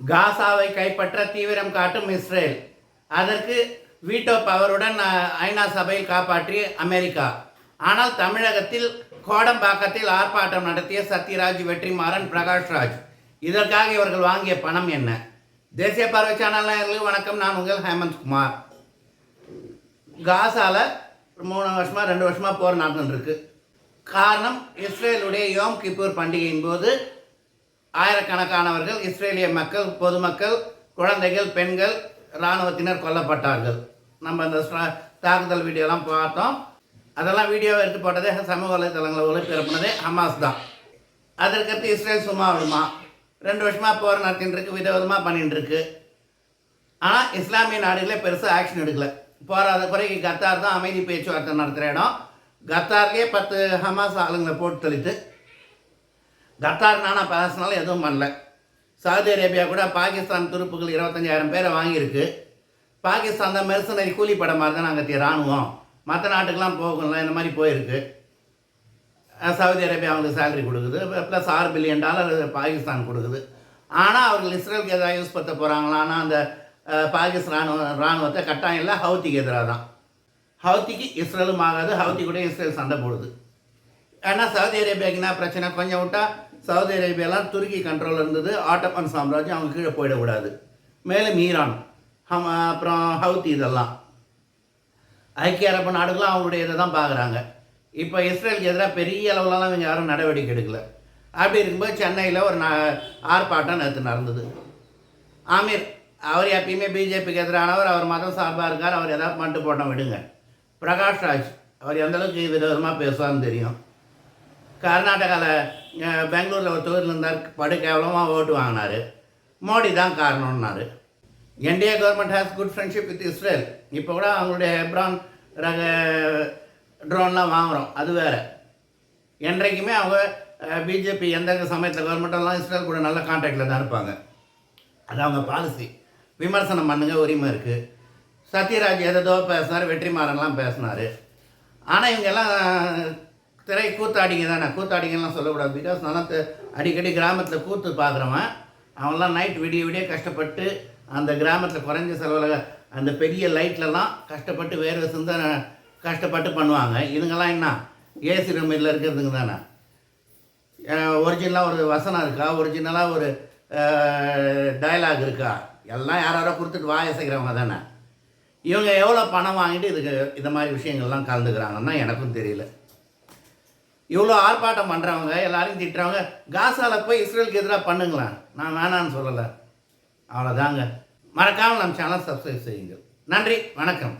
காசாவை கைப்பற்ற தீவிரம் காட்டும் இஸ்ரேல். அதற்கு வீட்டோ பவருடன் ஐநா சபையில் காப்பாற்றிய அமெரிக்கா. ஆனால் தமிழகத்தில் கோடம்பாக்கத்தில் ஆர்ப்பாட்டம் நடத்திய சத்யராஜ் வெற்றிமாறன் பிரகாஷ்ராஜ். இதற்காக இவர்கள் வாங்கிய பணம் என்ன? தேசிய பார்வை சேனல் நேயர்களுக்கு வணக்கம். நான் உங்கள் ஹேமந்த் குமார். காசால மூணு வருஷமா ரெண்டு வருஷமா போர் நடந்துருக்கு காரணம் இஸ்ரேலுடைய யோம் கிப்பூர் பண்டிகையின் போது ஆயிரக்கணக்கானவர்கள் இஸ்ரேலிய மக்கள் பொதுமக்கள் குழந்தைகள் பெண்கள் இராணுவத்தினர் கொல்லப்பட்டார்கள். நம்ம அந்த தாக்குதல் வீடியோலாம் பார்த்தோம். அதெல்லாம் வீடியோ எடுத்து போட்டதே சமூக வலைத்தளங்களில் ஒளிபரப்புனதே ஹமாஸ் தான். அதற்கடுத்து இஸ்ரேல் சும்மா விடுமா? ரெண்டு வருஷமாக போர் நடத்தின்னு இருக்கு விதவிதமாக பண்ணிட்டு இருக்கு ஆனால் இஸ்லாமிய நாடுகளே பெருசாக ஆக்ஷன் எடுக்கல. போராத குறைக்கு கத்தார் தான் அமைதி பேச்சுவார்த்தை நடத்துகிற இடம். கத்தார்லேயே பத்து ஹமாஸ் ஆளுங்களை போட்டு தள்ளிட்டு கத்தார் நானா பேசினாலும் எதுவும் பண்ணல. சவுதி அரேபியா கூட பாகிஸ்தான் துருப்புகள் இருபத்தஞ்சாயிரம் பேரை வாங்கியிருக்கு. பாகிஸ்தான் தான் மெர்சனரி கூலி படம் மாதிரி தான் நாங்கள் இராணுவம். மற்ற நாட்டுக்கெலாம் போகல இந்த மாதிரி போயிருக்கு. சவுதி அரேபியா அவங்களுக்கு சேலரி கொடுக்குது ப்ளஸ் ஆறு பில்லியன் டாலர் பாகிஸ்தான் கொடுக்குது. ஆனால் அவர்கள் இஸ்ரேலுக்கு எதாவது யூஸ் படுத்த போகிறாங்களான்னா அந்த பாகிஸ்தான் ராணுவ ராணுவத்தை கட்டாயம் இல்லை ஹவுத்திக்கு எதிராக தான். ஹவுத்திக்கு இஸ்ரேலும் ஆகாது ஹவுத்தி கூட இஸ்ரேல் சண்டை போடுது. ஆனால் சவுதி அரேபியாவுக்கு என்ன பிரச்சனை? கொஞ்சம் விட்டால் சவுதி அரேபியாலாம் துருக்கி கண்ட்ரோல் இருந்தது. ஆட்டப்பன் சாம்ராஜ்யம் அவங்க கீழே போயிடக்கூடாது. மேலும் ஈரான் ஹம் அப்புறம் ஹவுத்தி இதெல்லாம். ஐக்கிய அரபு நாடுகளும் அவங்களுடைய இதை தான் பார்க்குறாங்க. இப்போ இஸ்ரேலுக்கு எதிராக பெரிய அளவுலலாம் இவங்க யாரும் நடவடிக்கை எடுக்கல. அப்படி இருக்கும்போது சென்னையில் ஒரு நா ஆர்ப்பாட்டம் நேற்று நடந்தது. ஆமீர் அவர் எப்பயுமே பிஜேபிக்கு எதிரானவர் அவர் மதம் சார்பாக இருக்கார் அவர் எதாவது பண்ணிட்டு போட்டோம் விடுங்க. பிரகாஷ் ராஜ் அவர் எந்த அளவுக்கு விதவிதமாக பேசுவார்னு தெரியும். கர்நாடகாவில் பெங்களூரில் ஒரு தொகுதியில் இருந்தார். படு கேவலமாக ஓட்டு வாங்கினார். மோடி தான் காரணம்னாரு. NDA government has good friendship with Israel இப்போ கூட அவங்களுடைய எப்ரான் ரக ட்ரோன்லாம் வாங்குகிறோம் அது வேறு. என்றைக்குமே அவங்க பிஜேபி எந்த சமயத்தில் கவர்மெண்ட்டெல்லாம் இஸ்ரேல் கூட நல்ல கான்டாக்டில் தான் இருப்பாங்க. அது அவங்க பாலிசி விமர்சனம் பண்ணுங்க உரிமை இருக்குது சத்யராஜ் எதோ பேசினார் வெற்றிமாறன்லாம் பேசினார். ஆனால் இவங்கெல்லாம் திரை கூத்தாடிங்க தானே? கூத்தாடிங்கலாம் சொல்லக்கூடாது. பிகாஸ் நான் அடிக்கடி கிராமத்தில் கூத்து பார்க்குறவன் அவன்லாம் நைட் விடிய விடிய கஷ்டப்பட்டு அந்த கிராமத்தில் குறைஞ்ச செலவில் அந்த பெரிய லைட்லலாம் கஷ்டப்பட்டு வேறு சிந்த கஷ்டப்பட்டு பண்ணுவாங்க. இதுங்கெல்லாம் என்ன? ஏசி ரூம் இதில் இருக்கிறதுங்க தானே? ஒரிஜினலாக ஒரு வசனம் இருக்கா? ஒரிஜினலாக ஒரு டயலாக் இருக்கா? எல்லாம் யாரோ கொடுத்துட்டு வாயசைக்கிறவங்க தானே? இவங்க எவ்வளோ பணம் வாங்கிட்டு இதுக்கு இந்த மாதிரி விஷயங்கள்லாம் கலந்துக்கிறாங்கன்னா எனக்கும் தெரியல. இவ்வளோ ஆர்ப்பாட்டம் பண்ணுறவங்க எல்லாரையும் திட்டுறவங்க காசால போய் இஸ்ரேலுக்கு எதிராக பண்ணுங்களேன் நான் வேணான்னு சொல்லலை. அவ்வளோதாங்க மறக்காமல் நம்ம சேனல் சப்ஸ்கிரைப் செய்யுங்கள். நன்றி வணக்கம்.